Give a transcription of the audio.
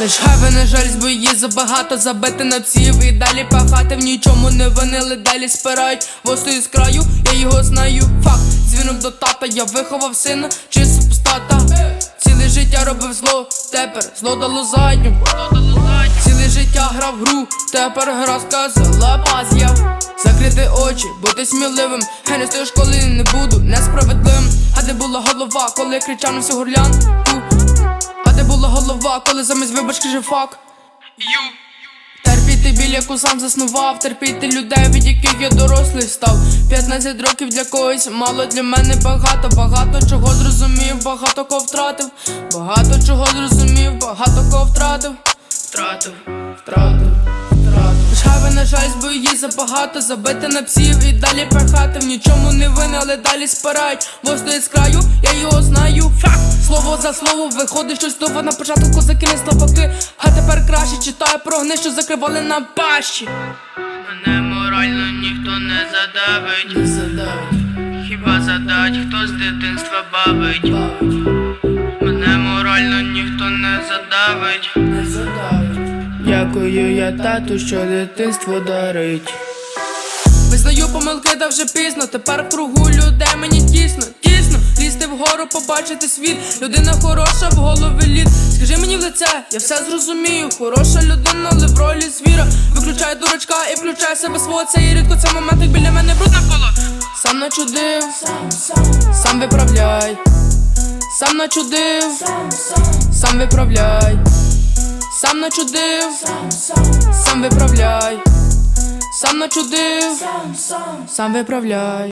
Лиш хай ви не жаль, бо її забагато забити на ців І далі пахати в нічому не винили, далі спирають Востою з краю, я його знаю, факт. Дзвінок до тата, я виховав сина, чи супостата Ціле життя робив зло, тепер зло дало задню. Ціле життя грав гру, тепер гра сказала паз'яв Закрити очі, бути сміливим. Хай не з тої школи не буду несправедливим. А де була голова, коли кричав на всю горлянку А була голова, коли замість вибачки жив фак Терпіти біль, яку сам заснував, терпіти людей, від яких я дорослий став. 15 років для когось мало для мене багато, багато чого зрозумів, багато кого втратив, багато чого зрозумів, багато кого втратив, втратив, втратив, втратив. Хай на жаль, бо її забагато, забити на псів і далі пахати в нічому не винен, але далі спирають. Воздує з краю, я його знаю. За слово виходить щось нове на початку козаки не слабаки, а тепер краще читаю про гни, що закривали на пащі. Мене морально ніхто не задавить. Не задавить, Хіба задать, хто з дитинства бавить. бавить, Мене морально ніхто не задавить. не задавить. Дякую я тату, що дитинство дарить. Визнаю помилки, та вже пізно. Тепер в кругу людей мені тісно, вгору, побачити світ. Людина хороша в голові літ. Скажи мені в лице, я все зрозумію. Хороша людина, але в ролі звіра. Виключай дурачка і включай себе свого. Це і рідко це момент, як біля мене бруд навколо. Сам начудив, сам виправляй. Сам начудив, сам виправляй. Сам начудив, сам виправляй. Сам начудив, сам виправляй.